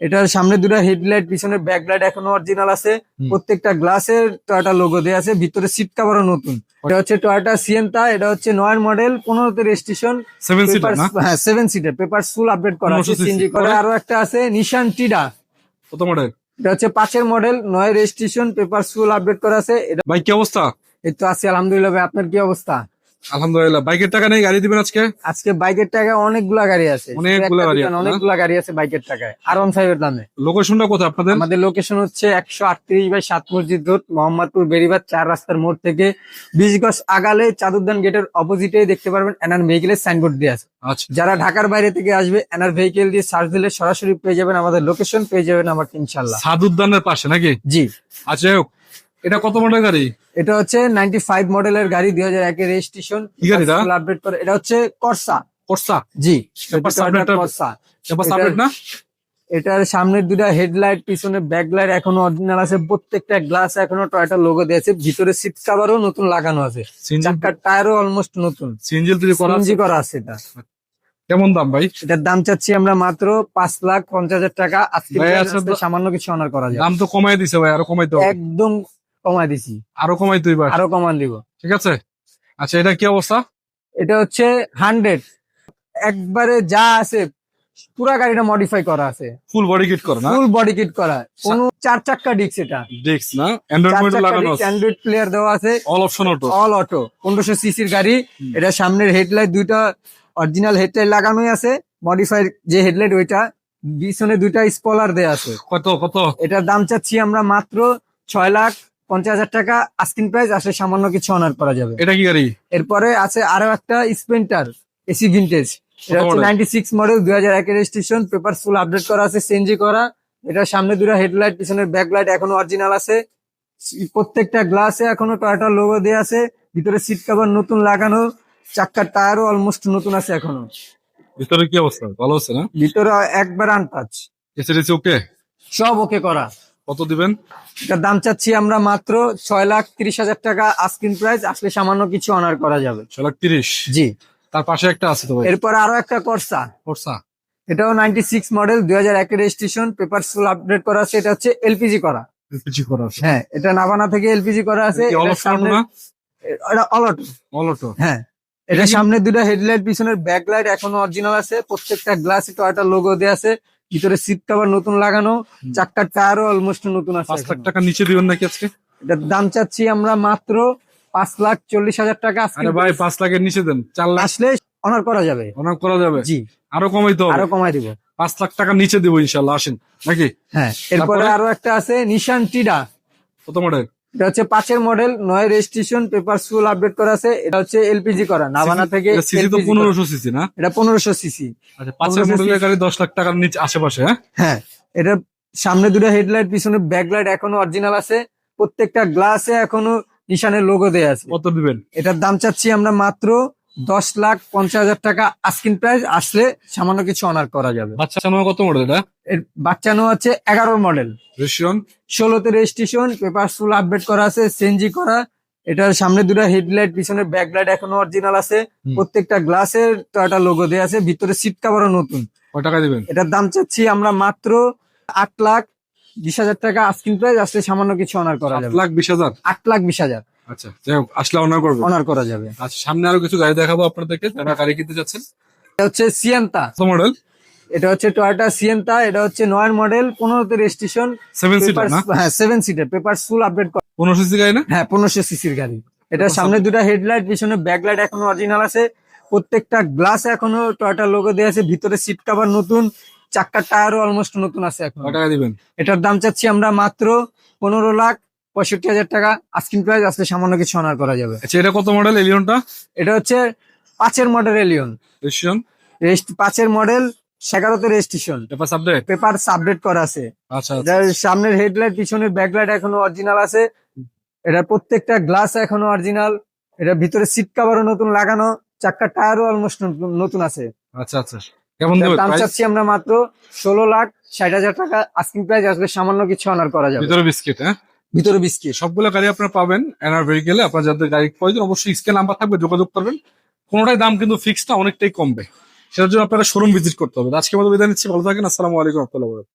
এটার সামনে দুটো হেডলাইট পিছনে ব্যাকলাইট এখনও অরিজিনাল আছে। প্রত্যেকটা গ্লাসের টয়টা লোগো দেওয়া আছে ভিতরে সিট কাভারও নতুন। এটা হচ্ছে টয়টা সিয়েন্তা এটা হচ্ছে নয়ের মডেল পনেরোতে রেজিস্ট্রেশন সেভেন সিটার না? হ্যাঁ seven seater paper full update করা আছে 1500 সিএনজি করে। আরও একটা আছে নিশান টিডা কত মডেল এটা হচ্ছে পাঁচের মডেল নয় রেজিস্ট্রেশন পেপার ফুল আপডেট করা আছে। এটা ভাই কি অবস্থা? এই তো আছি আলহামদুলিল্লাহ ভাই আপনার কি অবস্থা? আলহামদুলিল্লাহ। বাইকের টাকা নেই গাড়ি দিবেন আজকে? আজকে বাইকের টাকায় অনেকগুলা গাড়ি আছে। অনেকগুলা গাড়ি? অনেকগুলা গাড়ি আছে বাইকের টাকায়। আর ওয়ান ফাইভ এর দামে লোকেশনটা কোথায় আপনাদের? আমাদের লোকেশন হচ্ছে একশো আটত্রিশ বাই সাত মসজিদ রোড মোহাম্মদপুর বেরিবাদ চার রাস্তার মোড় থেকে বিশ গজ আগালে চাদুদ্দান গেটের অপোজিটে দেখতে পারবেন এনার ভেহিকেলের সাইনবোর্ড দিয়ে আছে। আচ্ছা। যারা ঢাকার বাইরে থেকে আসবে এনার ভেহিকেল দিয়ে সার্চ দিলে সরাসরি পেয়ে যাবেন আমাদের লোকেশন পেয়ে যাবেন আমার ইনশাল্লাহ সাদুদ্দানের পাশে নাকি? জি। আচ্ছা হোক, এটা কত মডেল গাড়ি? এটা হচ্ছে নাইনটি ফাইভ মডেলের গাড়ি দুই হাজার একের রেজিস্ট্রেশন কি গাড়ি এটা? আপডেট করে এটা হচ্ছে করসা করসা জি। করসা না? এটার সামনের দুটা হেডলাইট পিছনে ব্যাকলাইট এখনও অরিজিনাল আছে। প্রত্যেকটা গ্লাস এখনও টয়টা লোগো দিয়েছে। ভিতরে সিট কাভারও নতুন লাগানো আছে। চাকার টায়ারও অলমোস্ট নতুন। সিনজিল তৈরি করা আছে। সিএনজি করা আছে এটা। কেমন দাম ভাই? এটার দাম চাচ্ছি আমরা মাত্র পাঁচ লাখ পঞ্চাশ হাজার টাকা। আজকে আচ্ছা সামান্য কিছু অনার করা যায় দাম তো কমাই দিছে ভাই আরও কমাইতে হবে। একদম কমাই দিছি। আরও কমাইতে হইবে আরও কমান দিব। ঠিক আছে? আচ্ছা এটা কি অবস্থা? এটা হচ্ছে হান্ড্রেড। একবারে যা আছে পুরা গাড়িটা মডিফাই করা আছে। ফুল বডি কিট করা ফুল বডি কিট করা। কোন চার চাক্কা ডিস্ক এটা। ডিস্ক না? অ্যান্ড্রয়েড লাগানো ডিস্ক অ্যান্ড্রয়েড প্লেয়ার দেওয়া আছে। All option auto all auto পনেরোশো সিসির গাড়ি। এটা সামনের হেডলাইট দুইটা অরিজিনাল হেডলাইট লাগানোই আছে। মডিফাইড যে হেডলাইট ওইটা পিছনে দুইটা স্পলার দেয়া আছে। কত কত? এটার দাম চাচ্ছি আমরা মাত্র ছয় লাখ পঞ্চাশ হাজার টাকা আস্কিন প্রাইস আসলে সামান্য কিছু অনার করা যাবে। এটা কি গাড়ি? এরপরে আছে আরও একটা স্পেন্টার এসি ভিন্টেজ এটা হচ্ছে? নাইনটি সিক্স মডেল দুই হাজার রেজিস্ট্রেশন পেপার ফুল আপডেট করা আছে চেঞ্জি করা। এটার সামনে দুটো হেডলাইট পিছনের ব্যাকলাইট এখনও অরিজিনাল আছে। প্রত্যেকটা গ্লাসে এখনও টয়টা লোগো দেওয়া আছে। ভিতরে সিট কভার নতুন লাগানো। চাক্কার টায়ারও অলমোস্ট নতুন আছে এখনও। ভিতরে কি অবস্থা? ভালো আছে না? ভিতরে একবার আনটাচ এসএডিসি ওকে সব ওকে করা। কত দিবেন? এটার দাম চাচ্ছি আমরা মাত্র ছয় লাখ তিরিশ হাজার টাকা আস্কিন প্রাইস আসলে সামান্য কিছু অনার করা যাবে। ছয় লাখ তিরিশ? জি। তার পাশে একটা আছে তো ভাই। এরপর আরও একটা করসা করসা এটাও নাইনটি সিক্স মডেল দুই হাজার একের রেজিস্ট্রেশন পেপার ফুল আপডেট করা আছে এটা হচ্ছে এলপিজি করা। এলপিজি করা আছে। হ্যাঁ এটা নাভানা থেকে এলপিজি করা আছে এটা অলট অল অটো হ্যাঁ এটা সামনে দুটো হেডলাইট পিছনের ব্যাকলাইট এখনও অরিজিনাল আছে প্রত্যেকটা গ্লাসে টয়টা লোগো দেওয়া আছে ভিতরে সিট কভার নতুন লাগানো চাক্কার টায়ারও অলমোস্ট নতুন আছে পাঁচ লাখ। টাকা নিচে দিবেন নাকি আজকে? এটার দাম চাচ্ছি আমরা মাত্র পাঁচ লাখ চল্লিশ হাজার টাকা আজকে। ভাই পাঁচ লাখের নিচে দেন চার লাখ। আসলে অনার করা যাবে। অনার করা যাবে? জি। আরও কমাইতে হবে? আরও কমাই দিব। পাঁচ লাখ টাকা নিচে দেবো ইনশাল্লাহ আসেন। নাকি? হ্যাঁ এরপরে আরও একটা আছে নিশান টিডা কত মডেল এটা হচ্ছে পাঁচের মডেল নয় রেজিস্ট্রেশন পেপার ফুল আপডেট করা আছে এটা হচ্ছে এলপিজি করা নাভানা থেকে। পনেরোশো সিসি না? এটা পনেরোশো সিসি আচ্ছা পাঁচের মডেলের গাড়ি দশ লাখ টাকার নিচে আশেপাশে হ্যাঁ? হ্যাঁ এটা সামনে দুটো হেডলাইট পিছনে ব্যাকলাইট এখনও অরিজিনাল আছে। প্রত্যেকটা গ্লাসে এখনও নিশানের লোগো দেয়া আছে। কত দিবেন? এটার দাম চাচ্ছি আমরা মাত্র দশ লাখ পঞ্চাশ হাজার টাকা আস্কিন প্রাইস আসলে সামান্য কিছু অনার করা যাবে। বাচ্চা সামনে কত মডেল এটা? এর বাচ্চানো আছে এগারোর মডেল রেশিয়ন ষোলোতে রেজিস্ট্রেশন পেপার ফুল আপডেট করা আছে সেনজি করা। এটার সামনে দুটো হেডলাইট পিছনে ব্যাকলাইট এখনও অরিজিনাল আছে। প্রত্যেকটা গ্লাসের টয়টা লোগো দেওয়া আছে ভিতরে সিট কাভারও নতুন। টাকা দিবেন? এটার দাম চাচ্ছি আমরা মাত্র আট লাখ বিশ হাজার টাকা আস্কিন প্রাইস আসলে সামান্য কিছু অনার করা যাবে। লাখ বিশ হাজার? আট লাখ বিশ হাজার। আচ্ছা যাই হোক আসলে অনার করবে। অনার করা যাবে। আচ্ছা সামনে আরও কিছু গাড়ি দেখাবো আপনাদেরকে যারা গাড়ি কিনতে যাচ্ছেন। এটা হচ্ছে সিয়ান্তা মডেল এটা হচ্ছে টয়োটা সিয়েন্তা এটা হচ্ছে নয়ের মডেল পনেরোতে রেজিস্ট্রেশন সেভেন সিটার হ্যাঁ seven seater paper full update পনেরো সিসি গাড়ি না? হ্যাঁ পনেরোশো সিসির গাড়ি। Papers সামনে দুটো হেডলাইট পিছনে ব্যাকলাইট এখনও অরিজিনাল আছে। প্রত্যেকটা গ্লাস এখনও টয়টা লোগো দেওয়া আছে। ভিতরে সিট কভার নতুন চাক্কার টায়ারও অলমোস্ট নতুন আছে এখন। টাকা দিবেন? এটার দাম চাচ্ছি আমরা মাত্র পনেরো লাখ পঁয়ষট্টি হাজার টাকা আস্কিন প্রাইস আসলে সামান্য কিছু অনার করা যাবে। আচ্ছা এটা কত মডেল এলিয়নটা এটা হচ্ছে পাঁচের মডেল এলিয়ন পাঁচের মডেল এগারোতে রেজিস্ট্রেশন পেপার পেপার আপডেট করা আছে। আচ্ছা আচ্ছা। এটার সামনের হেডলাইট পিছনের ব্যাকলাইট এখনও অরিজিনাল আছে। এটার প্রত্যেকটা গ্লাস এখনও অরিজিনাল এটার ভিতরে সিট কাভারও নতুন লাগানো। টায়ারও অলমোস্ট নতুন আছে। আচ্ছা আচ্ছা। কেমন দাম চাচ্ছি আমরা মাত্র ষোলো লাখ ষাট হাজার টাকা। আস্কিং প্রাইস আসলে সামান্য কিছু অনার করা যাবে। ভিতরে বিস্কিট হ্যাঁ? ভিতরে বিস্কি সবগুলো গাড়ি আপনারা পাবেন এনার ভেহিকেলে আপনার যাদের গাড়ি প্রয়োজন, অবশ্যই স্কেল নাম্বার থাকবে, যোগাযোগ করবেন। কোনোটাই দাম কিন্তু ফিক্সড না, অনেকটাই কমবে। সেটার জন্য আপনারা শোরুম ভিজিট করতে হবে। আজকে মতো বিদায় নিচ্ছি, ভালো থাকেন, আসসালামু আলাইকুম রহমতুল্লাহ